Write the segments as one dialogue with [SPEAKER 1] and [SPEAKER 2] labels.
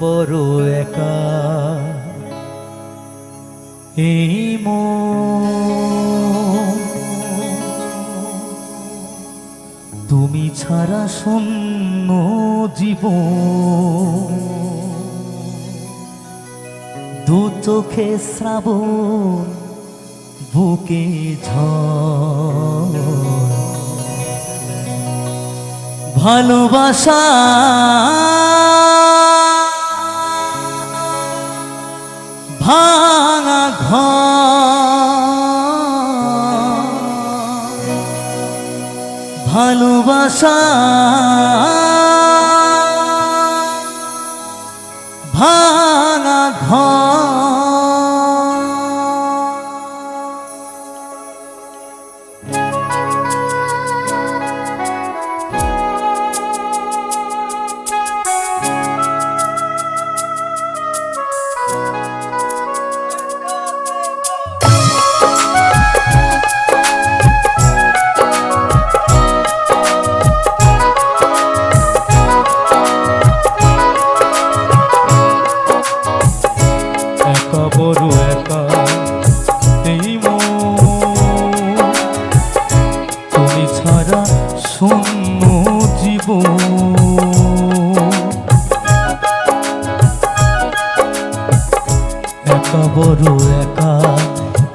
[SPEAKER 1] বড় একা। এই মন তুমি ছাড়া শূন্য জীব দু চোখে শ্রাবণ বুকে ঝড়। ভালোবাসা ভাঙা ঘর। ভালোবাসা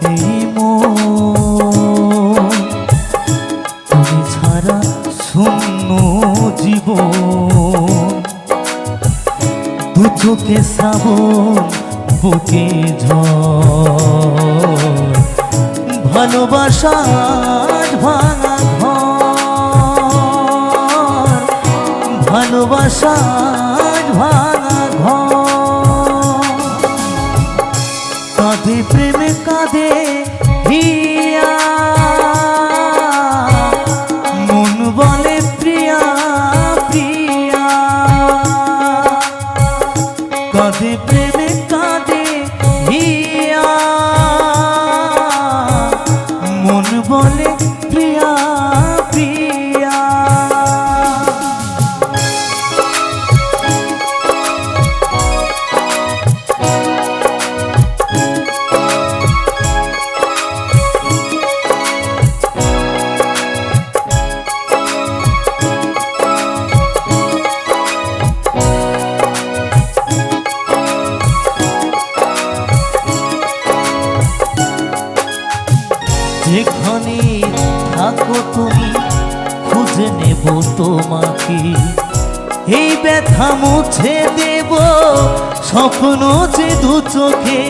[SPEAKER 1] এই তুমি ছাড়া শূন্য জীবন। দু চোখে বুকে ঝড়। ভালোবাসার ভাঙা ঘর। ভালোবাসার কাঁধে প্রেমে কাঁধে হিয়া মন থাকো তুমি খুঁজে নেব তোমাকে এই ব্যথা মুছে দেব স্বপ্ন যে দু চোখে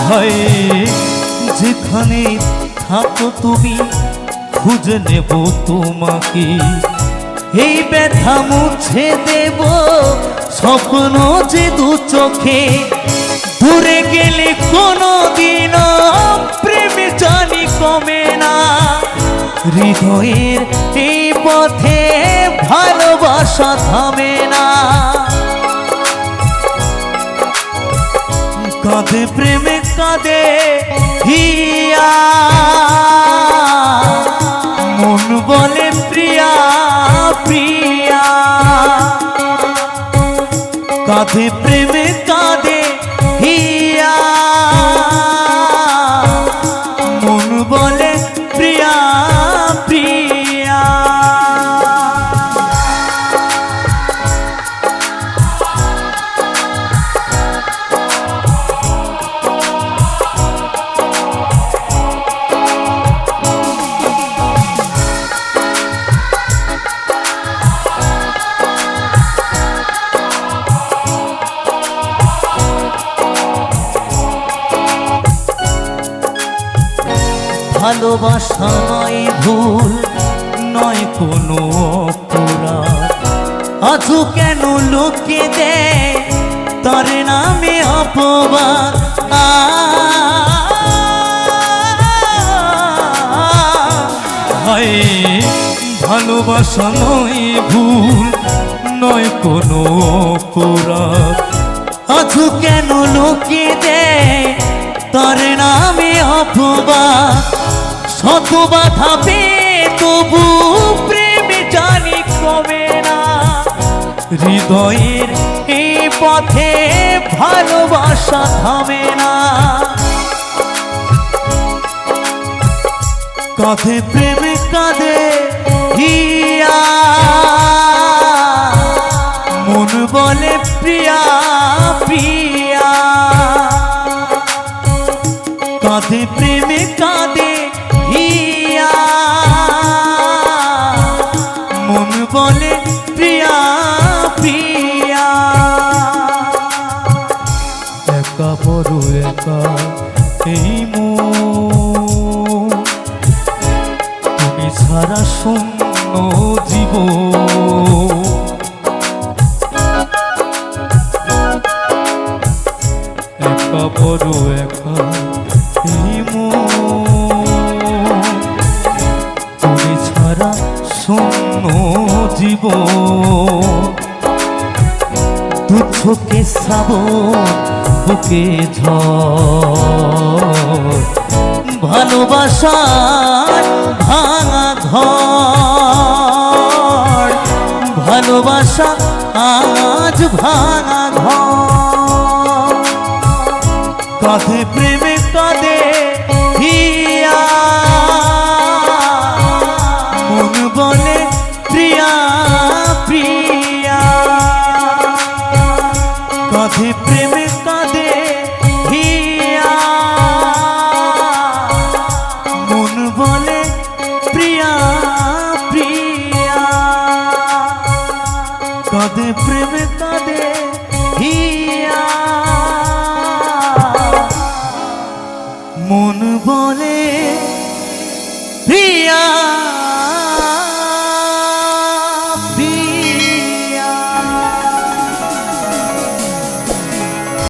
[SPEAKER 1] হয় যেখানে থাকো তুমি খুঁজে নেব তোমাকে এই ব্যথা মুছে দেব স্বপ্ন যে দু চোখে দূরে গেলে কোনো দিন প্রেমে জানি কমে না। হৃদয়ের এই পথে ভালোবাসা থামে না। কাঁধে প্রেমে কাঁধে হিয়া। মন বলে প্রিয়া প্রিয়া। কাঁধে প্রেমে ভালোবাসা নয় ভুল নয় কোনো অপরাধ। আজও কেন লোকে দেয় তার নামে অপবাদ? আ, হায় ভালোবাসা নয় ভুল নয় কোনো অপরাধ। আজও কেন লোকে দেয় তার নামে অপবাদ? শত বাধা পেয়ে তবু প্রেম কমে না। হৃদয়ের এই পথে ভালোবাসা থামে না। কাঁধে প্রেমে, কাঁধে হিয়া। মন বলে প্রিয়া প্রিয়া। কাঁধে প্রেমে, কাঁধে হিয়া মন বলে প্রিয়া প্রিয়া। একা বড় একা এই তুমি ছাড়া শূন্য জীব শ্রাবণ বুকে ঝড়। ভালোবাসার ভাঙা ঘর ভালোবাসা আজ ভাঙা ঘর। কাঁধে প্রেমে কাঁধে বলে প্রিয়া